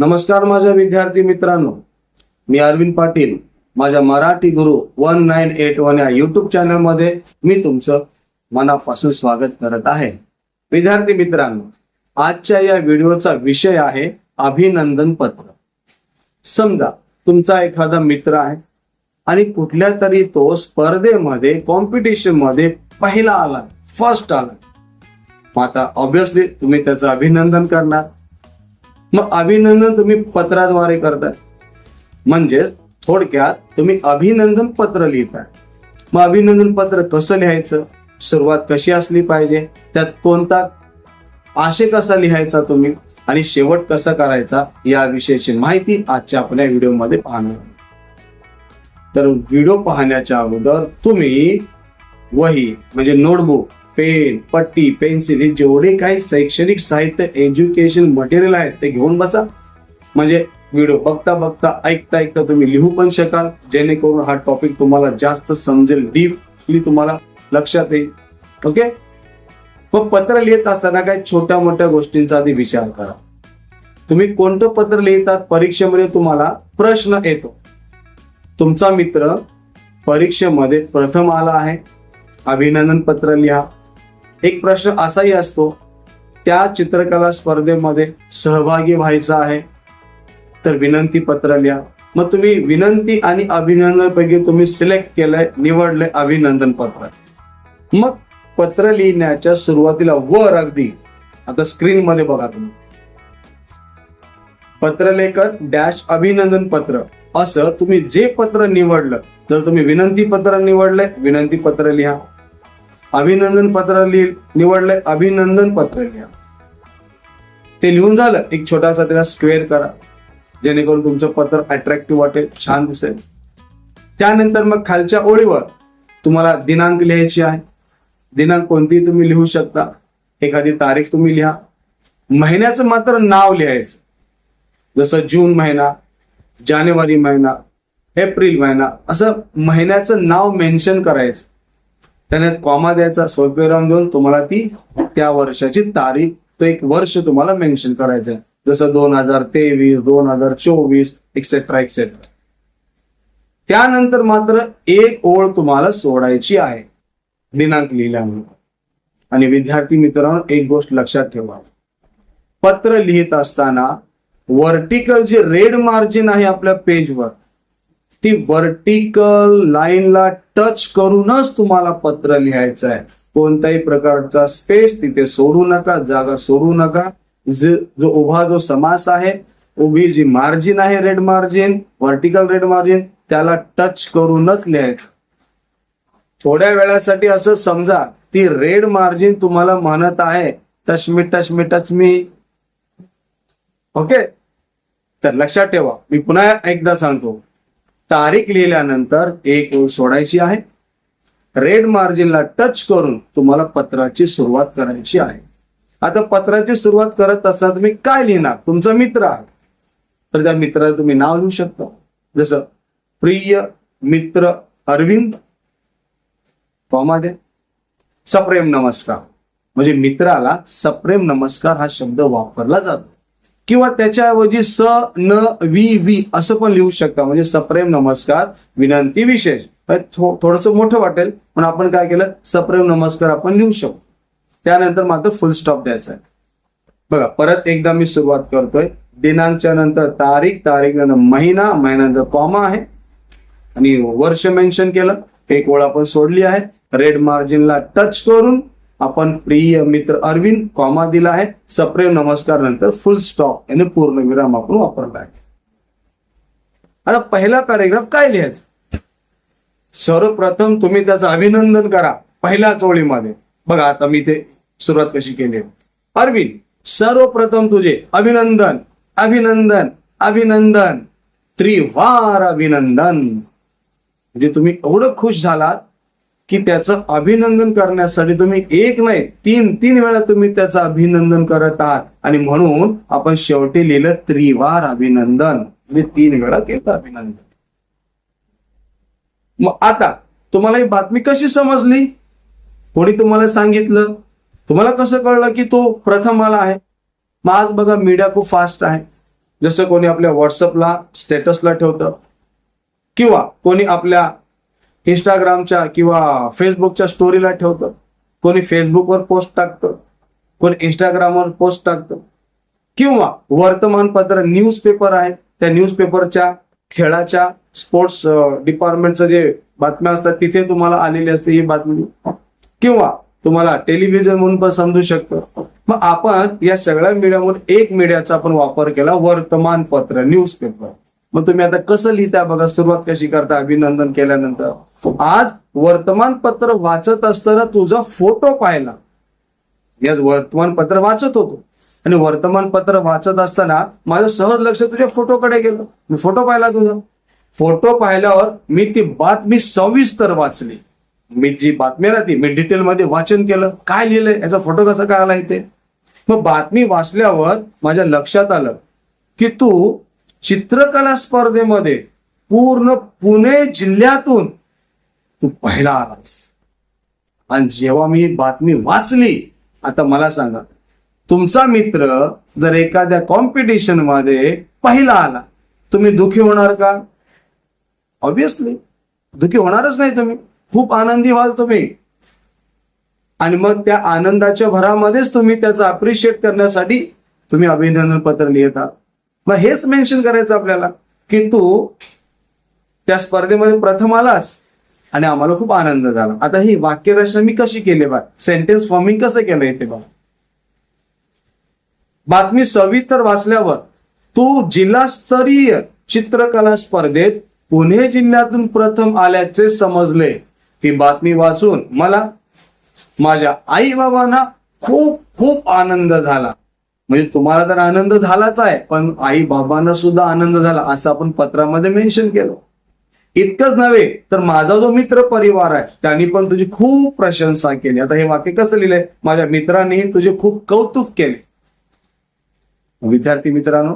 नमस्कार माझ्या विद्यार्थी मित्रांनो. मी अरविंद पाटील माझ्या Marathi Guru one nine eight one या युट्यूब चॅनलमध्ये मी तुमचं मनापासून स्वागत करत आहे. विद्यार्थी मित्रांनो आजच्या या व्हिडिओचा विषय आहे अभिनंदन पत्र. समजा तुमचा एखादा मित्र आहे आणि कुठल्या तरी तो स्पर्धेमध्ये कॉम्पिटिशनमध्ये पहिला आला फर्स्ट आला. मग आता ऑब्विसली तुम्ही त्याचं अभिनंदन करणार. मग अभिनंदन तुम्ही पत्राद्वारे करताय. म्हणजेच थोडक्यात तुम्ही अभिनंदन पत्र लिहिताय. मग अभिनंदन पत्र कसं लिहायचं? सुरुवात कशी असली पाहिजे? त्यात कोणता आशय कसा लिहायचा तुम्ही? आणि शेवट कसा करायचा? याविषयीची माहिती आजच्या आपल्या व्हिडिओमध्ये पाहणार तर व्हिडिओ पाहण्याच्या अगोदर तुम्ही वही म्हणजे नोटबुक पेन पट्टी पेन्सिल हे जेवढे काही शैक्षणिक साहित्य एज्युकेशन मटेरियल आहे ते घेऊन बसा. म्हणजे व्हिडिओ बघता बघता ऐकता ऐकता तुम्ही लिहू पण शकाल. जेणेकरून हा टॉपिक तुम्हाला जास्त समजेल डीपली तुम्हाला लक्षात येईल. ओके मग पत्र लिहित असताना काही छोट्या मोठ्या गोष्टींचा आधी विचार करा. तुम्ही कोणतं पत्र लिहितात? परीक्षेमध्ये तुम्हाला प्रश्न येतो. तुमचा मित्र परीक्षेमध्ये प्रथम आला आहे. अभिनंदन पत्र लिहा. एक प्रश्न असाही असतो त्या चित्रकला स्पर्धेमध्ये सहभागी व्हायचं आहे तर विनंती पत्र लिहा. मग तुम्ही विनंती आणि अभिनंदनपैकी तुम्ही सिलेक्ट केलंय निवडलंय अभिनंदन पत्र. मग पत्र लिहिण्याच्या सुरुवातीला वर अगदी आता स्क्रीन मध्ये बघा तुम्ही. पत्रलेखन डॅश अभिनंदन पत्र. असं तुम्ही जे पत्र निवडलं जर तुम्ही विनंती पत्र निवडलंय विनंती पत्र लिहा. अभिनंदन पत्र लिहिल निवडलंय अभिनंदन पत्र लिहा. ते लिहून झालं. एक छोटासा त्याला स्क्वेअर करा. जेणेकरून तुमचं पत्र अट्रॅक्टिव्ह वाटेल छान दिसेल. त्यानंतर मग खालच्या ओळीवर तुम्हाला दिनांक लिहायची आहे. दिनांक कोणतीही तुम्ही लिहू शकता. एखादी तारीख तुम्ही लिहा. महिन्याचं मात्र नाव लिहायचं. जसं जून महिना जानेवारी महिना एप्रिल महिना असं महिन्याचं नाव मेन्शन करायचं. त्याने कॉमा द्यायचा स्वल्पविराम देऊन तुम्हाला ती त्या वर्षाची तारीख तो एक वर्ष तुम्हाला मेन्शन करायचं आहे जसं दोन हजार तेवीस दोन हजार चोवीस एक्सेट्रा एक्सेट्रा त्यानंतर मात्र एक ओळ तुम्हाला सोडायची आहे. दिनांक लिहिल्यानंतर आणि विद्यार्थी मित्रांनो एक गोष्ट लक्षात ठेवा. पत्र लिहित असताना वर्टिकल जे रेड मार्जिन आहे आपल्या पेजवर ती वर्टिकल लाईनला टच करूनच तुम्हाला पत्र लिहायचं आहे. कोणत्याही प्रकारचा स्पेस तिथे सोडू नका जागा सोडू नका. जे- जो उभा जो समास आहे उभी जी मार्जिन आहे red margin vertical red margin त्याला टच करूनच लिहायचं. थोड्या वेळासाठी असं समजा ती रेड मार्जिन तुम्हाला म्हणत आहे touch me touch me touch me okay? तर लक्षात ठेवा. मी पुन्हा एकदा सांगतो. तारीख लिहिल्यानंतर एक ओळ सोडायची आहे. रेड मार्जिनला टच करून तुम्हाला पत्राची सुरुवात करायची आहे. आता पत्राची सुरुवात करत असताना तुम्ही काय लिहिणार? तुमचा मित्र आहे. तर त्या मित्राला तुम्ही नाव लिहू शकता. जसं प्रिय मित्र अरविंद कॉमा द्या सप्रेम नमस्कार. म्हणजे मित्राला सप्रेम नमस्कार हा शब्द वापरला जातो. किंवा त्याच्याऐवजी स न वी वी असं पण लिहू शकता. म्हणजे सप्रेम नमस्कार विनंती विशेष. थोडस मोठं वाटेल पण आपण काय केलं? सप्रेम नमस्कार आपण लिहू शकतो त्यानंतर मात्र फुल स्टॉप द्यायचा आहे. बघा परत एकदा मी सुरुवात करतोय. दिनांकच्या नंतर तारीख तारीख नंतर महिना महिन्यानंतर कॉमा आहे. आणि वर्ष मेन्शन केलं एक ओळ आपण सोडली आहे. रेड मार्जिनला टच करून आपण प्रिय मित्र अरविंद कॉमा दिला आहे. सप्रेम नमस्कार नंतर फुल स्टॉप याने पूर्ण विराम आपण वापरला आहे. आता पहिला पॅरेग्राफ काय लिहायचं? सर्वप्रथम तुम्ही त्याचं अभिनंदन करा पहिल्याच ओळीमध्ये. बघा आता मी ते सुरुवात कशी केली अरविंद सर्वप्रथम तुझे अभिनंदन अभिनंदन अभिनंदन. त्रिवार अभिनंदन. म्हणजे तुम्ही एवढं खुश झालात की त्याचं अभिनंदन करण्यासाठी तुम्ही एक नाही तीन तीन वेळा तुम्ही त्याचं अभिनंदन करत आहात. आणि म्हणून आपण शेवटी लिहिलं त्रिवार अभिनंदन. मी तीन वेळा केलं अभिनंदन. मग आता तुम्हाला ही बातमी कशी समजली? कोणी तुम्हाला सांगितलं? तुम्हाला कसं कळलं की तो प्रथम आला आहे? मग आज बघा मीडिया खूप फास्ट आहे. जसं कोणी आपल्या व्हॉट्सअपला स्टेटसला ठेवतं. किंवा कोणी आपल्या इंस्टाग्रामच्या किंवा फेसबुकच्या स्टोरीला ठेवतं. कोणी फेसबुकवर पोस्ट टाकतं. कोणी इंस्टाग्रामवर पोस्ट टाकतं. किंवा वर्तमानपत्र न्यूजपेपर आहेत त्या न्यूजपेपरच्या खेळाच्या स्पोर्ट्स डिपार्टमेंटचं जे बातम्या असतात तिथे तुम्हाला आलेली असते ही बातमी. किंवा तुम्हाला टेलिव्हिजन म्हणून पण समजू शकतं. मग आपण या सगळ्या मीडियावर एक मीडियाचा आपण वापर केला वर्तमानपत्र न्यूजपेपर मग तुम्ही आता कसं लिहिता बघा? सुरुवात कशी करता? अभिनंदन केल्यानंतर. आज वर्तमानपत्र वाचत असताना तुझा फोटो पाहिला. मी आज वर्तमानपत्र वाचत होतो. आणि वर्तमानपत्र वाचत असताना माझं सहज लक्ष तुझ्या फोटोकडे गेलं. मी फोटो पाहिला तुझा. फोटो पाहिल्यावर मी ती बातमी सविस्तर वाचली. मी जी बातमी राहते मी डिटेलमध्ये वाचन केलं. काय लिहिलंय याचा फोटो कसा काय आला इथे? मग बातमी वाचल्यावर माझ्या लक्षात आलं की तू चित्रकला स्पर्धेमध्ये पूर्ण पुणे जिल्ह्यातून तू पहिला आलास. आणि जेव्हा मी बातमी वाचली आता मला सांगा तुमचा मित्र जर एखाद्या कॉम्पिटिशनमध्ये पहिला आला तुम्ही दुखी होणार का? ऑब्विसली दुखी होणारच नाही तुम्ही. खूप आनंदी व्हाल तुम्ही. आणि मग त्या आनंदाच्या भरामध्येच तुम्ही त्याचं अप्रिशिएट करण्यासाठी तुम्ही अभिनंदन पत्र लिहिता. मग हेच मेन्शन करायचं आपल्याला की तू त्या स्पर्धेमध्ये प्रथम आलास. आणि आम्हाला खूप आनंद झाला. आता ही वाक्यरचना मी कशी केली बा? सेंटेन्स फॉर्मिंग कसं केलं इथे बा बातमी सविस्तर वाचल्यावर तू जिल्हास्तरीय चित्रकला स्पर्धेत पुणे जिल्ह्यातून प्रथम आल्याचे समजले. ही बातमी वाचून मला माझ्या आई बाबांना खूप खूप आनंद झाला. म्हणजे तुम्हाला तर आनंद झालाच आहे पण आई बाबांना सुद्धा आनंद झाला असं आपण पत्रामध्ये मेन्शन केलं. इतकंच नव्हे तर माझा जो मित्र परिवार आहे त्यांनी पण तुझी खूप प्रशंसा केली. आता हे वाक्य कसं लिहिलंय? माझ्या मित्रांनी तुझे खूप कौतुक केले. विद्यार्थी मित्रांनो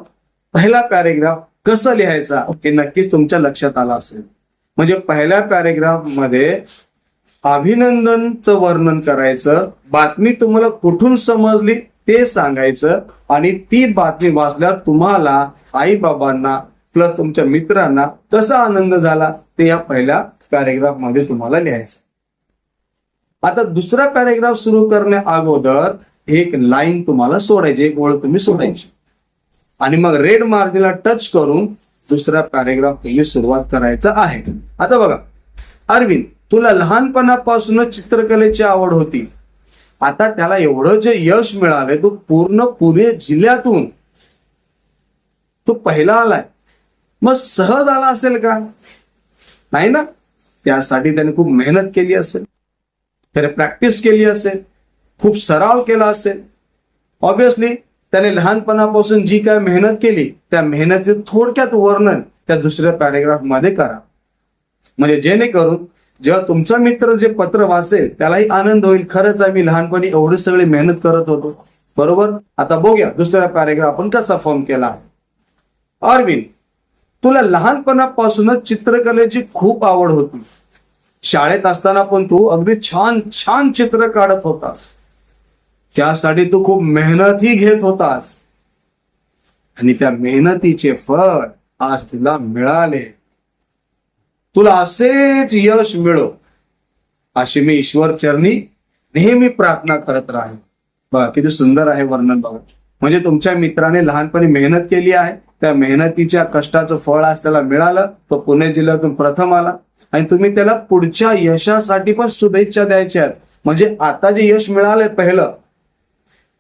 पहिला पॅरेग्राफ कसं लिहायचा? हे नक्कीच तुमच्या लक्षात आलं असेल. म्हणजे पहिल्या पॅरेग्राफमध्ये अभिनंदनचं वर्णन करायचं बातमी तुम्हाला कुठून समजली ते सांगायचं आणि ती बातमी वाचल्यावर तुम्हाला आई बाबांना प्लस तुमच्या मित्रांना कसा आनंद झाला ते या पहिल्या पॅरेग्राफमध्ये तुम्हाला लिहायचं आता दुसरा पॅरेग्राफ सुरू करण्या अगोदर एक लाईन तुम्हाला सोडायची एक ओळ तुम्ही सोडायची. आणि मग रेड मार्जिनला टच करून दुसरा पॅरेग्राफ तुम्ही सुरुवात करायचा आहे. आता बघा अरविंद तुला लहानपणापासूनच चित्रकलेची आवड होती. आता त्याला एवढं जे यश मिळालंय तो पूर्ण पुणे जिल्ह्यातून. तो पहिला आलाय. मग सहज आला असेल का? नाही ना? त्यासाठी त्याने खूप मेहनत केली असेल. त्याने प्रॅक्टिस केली असेल. खूप सराव केला असेल. ऑब्विसली त्याने लहानपणापासून जी काय मेहनत केली त्या मेहनतीचं थोडक्यात वर्णन त्या दुसऱ्या पॅरेग्राफमध्ये करा. म्हणजे जेणेकरून जेव्हा तुमचा मित्र जे पत्र वाचेल त्यालाही आनंद होईल. खरंच आहे मी लहानपणी एवढी सगळी मेहनत करत होतो. बरोबर? आता बघूया दुसरा पॅरेग्राफ आपण कसा फॉर्म केला. अरविंद तुला लहानपणापासूनच चित्रकलेची खूप आवड होती. शाळेत असताना पण तू अगदी छान छान चित्र काढत होतास. त्यासाठी तू खूप मेहनतही घेत होतास. आणि त्या मेहनतीचे फळ आज तुला मिळाले. तुला असेच यश मिळो अशी मी ईश्वर चरणी नेहमी प्रार्थना करत राहील बघा किती सुंदर आहे वर्णन बघा. म्हणजे तुमच्या मित्राने लहानपणी मेहनत केली आहे त्या मेहनतीच्या कष्टाचं फळ आज त्याला मिळालं तो पुणे जिल्ह्यातून प्रथम आला. आणि तुम्ही त्याला पुढच्या यशासाठी पण शुभेच्छा द्यायच्या आहेत. म्हणजे आता जे यश मिळालंय पहिलं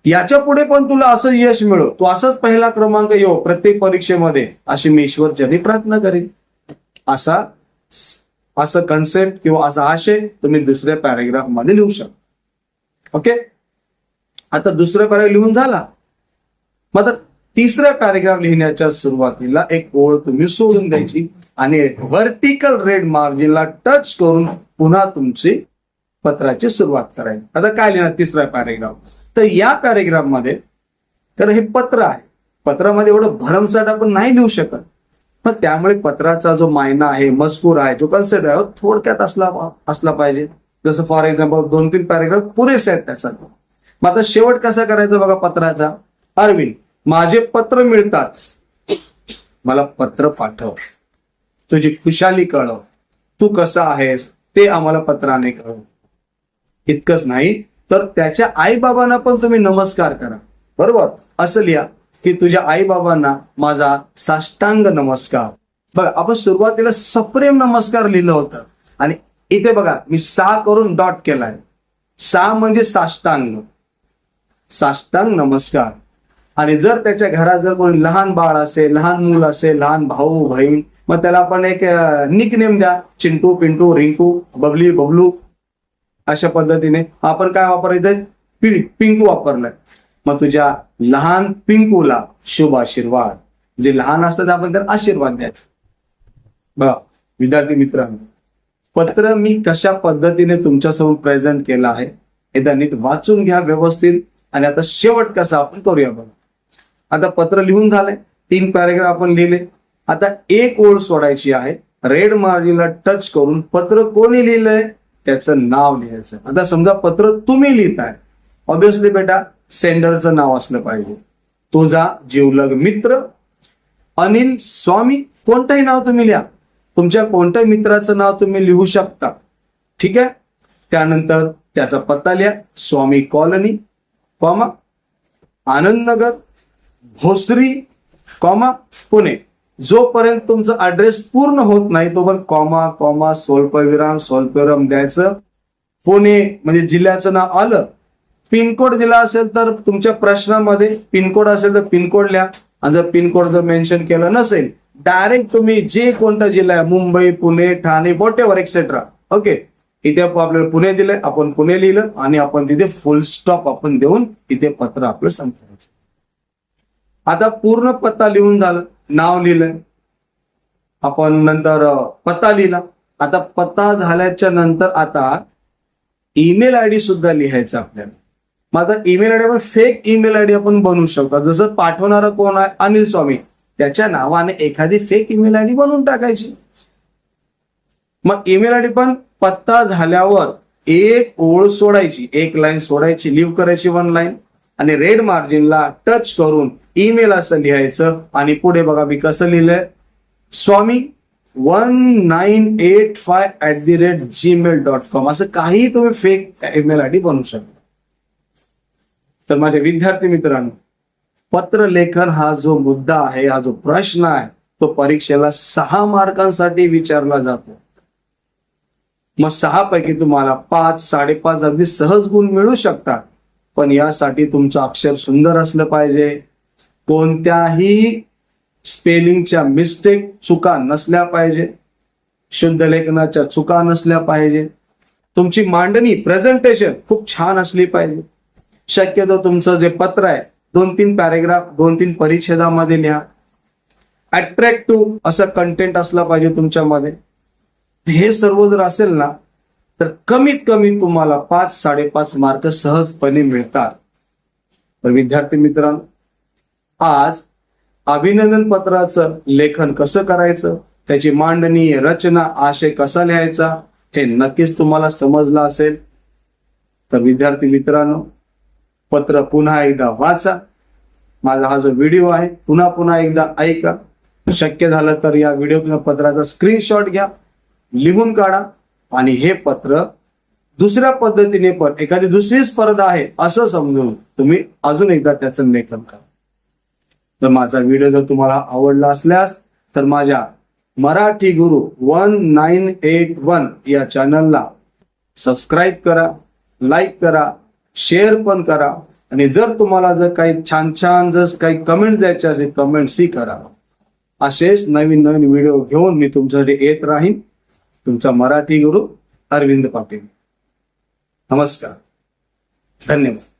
याच्यापुढे पण तुला असं यश मिळो. तू असाच पहिला क्रमांक येऊ प्रत्येक परीक्षेमध्ये. अशी मी ईश्वरचरणी प्रार्थना करेन. असा असं कन्सेप्ट किंवा असा आशय तुम्ही दुसऱ्या पॅरेग्राफमध्ये लिहू शकता. ओके आता दुसरा पॅरेग्राफ लिहून झाला. मग तिसऱ्या पॅरेग्राफ लिहिण्याच्या सुरुवातीला एक ओळ तुम्ही सोडून द्यायची आणि व्हर्टिकल रेड मार्जिनला टच करून पुन्हा तुमची पत्राची सुरुवात करायची. आता काय लिहिणार तिसरा पॅरेग्राफ तर या पॅरेग्राफमध्ये तर हे पत्र आहे. पत्रामध्ये एवढं भरमसाठ आपण नाही लिहू शकत. मग त्यामुळे पत्राचा जो मायना आहे मजकूर आहे जो कन्सेप्ट आहे थोडक्यात असला असला पाहिजे. जसं फॉर एक्झाम्पल दोन तीन पॅरेग्राफ पुरेसे आहेत त्यासाठी मग आता शेवट कसा करायचा बघा पत्राचा? अरविंद. माझे पत्र मिळताच. मला पत्र पाठव. तुझी खुशाली कळव. तू कसा आहेस ते आम्हाला पत्राने कळव. इतकंच नाही तर त्याच्या आई बाबांना पण तुम्ही नमस्कार करा. बरोबर? असं लिहा की तुझ्या आई बाबांना माझा साष्टांग नमस्कार. बघा आपण सुरुवातीला सप्रेम नमस्कार लिहिलं होतं. आणि इथे बघा मी सा करून डॉट केलाय. सा म्हणजे साष्टांग. साष्टांग नमस्कार. आणि जर त्याच्या घरात जर कोणी लहान बाळ असेल लहान मूल असेल लहान भाऊ बहीण मग त्याला आपण एक निक नेम द्या. चिंटू पिंटू रिंकू बबली बबलू. अशा पद्धतीने आपण काय वापरायचं? पि पिंकू वापरलंय मग तुझ्या लहान पिंकूला शुभ आशीर्वाद. जे लहान असतात आपण त्याला आशीर्वाद द्यायचा. बघा विद्यार्थी मित्रांनो पत्र मी कशा पद्धतीने तुमच्यासमोर प्रेझेंट केलं आहे एकदा नीट वाचून घ्या व्यवस्थित. आणि आता शेवट कसा आपण करूया बघा. आता पत्र लिहून झालंय तीन पॅरेग्राफ आपण लिहिले. आता एक ओळ सोडायची आहे रेड मार्जिनला टच करून पत्र कोणी लिहिलंय त्याचं नाव लिहायचं. आता समजा पत्र तुम्ही लिहिताय ऑब्विसली बेटा सेंडरचं नाव असलं पाहिजे. तुझा जीवलग मित्र अनिल स्वामी कोणतंही नाव तुम्ही लिहा. तुमच्या कोणत्याही मित्राचं नाव तुम्ही लिहू शकता. ठीक आहे? त्यानंतर त्याचा पत्ता लिहा Swami colony comma Anandnagar Bhosari comma Pune. जोपर्यंत तुमचं ऍड्रेस पूर्ण होत नाही तोपर्यंत कॉमा कॉमा स्वल्पविराम स्वल्पविराम द्यायचं. पुणे म्हणजे जिल्ह्याचं नाव आलं पिनकोड दिला असेल तर तुमच्या प्रश्नामध्ये पिनकोड असेल तर पिनकोड लिहा. आणि जर पिनकोड जर मेन्शन केलं नसेल डायरेक्ट तुम्ही जे कोणता जिल्हा आहे Mumbai Pune Thane whatever etcetera okay इथे आपल्याला पुणे दिलंय आपण पुणे लिहिलं आणि आपण तिथे फुल स्टॉप आपण देऊन इथे पत्र आपलं संपवायचं. आता पूर्ण पत्ता लिहून झालं. नाव लिहिलंय. आपण नंतर पत्ता लिहिला. आता पत्ता झाल्याच्यानंतर आता ईमेल आय डी सुद्धा लिहायचा आपल्याला. मग आता ईमेल आय डी आपण फेक ईमेल आय डी आपण बनवू शकतो. जसं पाठवणारा कोण आहे? अनिल स्वामी. त्याच्या नावाने एखादी फेक ईमेल आय डी बनवून टाकायची. मग ईमेल आय डी पण पत्ता झाल्यावर एक ओळ सोडायची. एक लाईन सोडायची. लिव्ह करायची वन लाईन आणि रेड मार्जिनला टच करून ईमेल असं लिहायचं. आणि पुढे बघा मी कसं लिहिलंय. Swami one nine eight five at the rate Gmail dot com असं काही तुम्ही फेक ईमेल आय डी बनवू शकता. तर माझ्या विद्यार्थी मित्रांनो पत्र लेखन हा जो मुद्दा आहे हा जो प्रश्न आहे तो परीक्षेला सहा मार्कांसाठी विचारला जातो. मग सहा पैकी तुम्हाला पाच साडेपाच अगदी सहज गुण मिळू शकतात. पण यासाठी तुमचं अक्षर सुंदर असलं पाहिजे. कोणत्याही स्पेलिंगच्या मिस्टेक चुका नसल्या पाहिजे. शुद्ध लेखनाच्या चुका नसल्या पाहिजे. तुमची मांडणी प्रेझेंटेशन खूप छान असली पाहिजे. शक्यतो तुमचं जे पत्र आहे दोन तीन पॅरेग्राफ दोन तीन परिच्छेदामध्ये लिहा अट्रॅक्टिव्ह असं कंटेंट असला पाहिजे तुमच्यामध्ये. हे सर्व जर असेल ना तर कमीत कमी तुम्हाला पाच साडेपाच मार्क सहजपणे मिळतात. तर विद्यार्थी मित्रांनो आज अभिनंदन पत्राचं लेखन कसं करायचं? त्याची मांडणी रचना आशय कसा लिहायचा? हे नक्कीच तुम्हाला समजलं असेल. तर विद्यार्थी मित्रांनो पत्र पुन्हा एकदा वाचा. माझा हा जो व्हिडिओ आहे पुन्हा पुन्हा एकदा ऐका. शक्य झालं तर या व्हिडिओतून पत्राचा स्क्रीनशॉट घ्या लिहून काढा आणि हे पत्र दुसऱ्या पद्धतीने पण एखादी दुसरी स्पर्धा आहे असं समजून तुम्ही अजून एकदा त्याचं लेखन करा. तर माझा व्हिडिओ जर तुम्हाला आवडला असल्यास तर माझ्या Marathi Guru one nine eight one या चॅनलला सबस्क्राईब करा लाईक करा शेअर पण करा. आणि जर तुम्हाला जर काही छान छान जर काही कमेंट द्यायचे असेल कमेंट्सही करा. असेच नवीन नवीन व्हिडिओ घेऊन मी तुमच्यासाठी येत राहीन. तुमचा मराठी गुरु अरविंद पाटील. नमस्कार. धन्यवाद.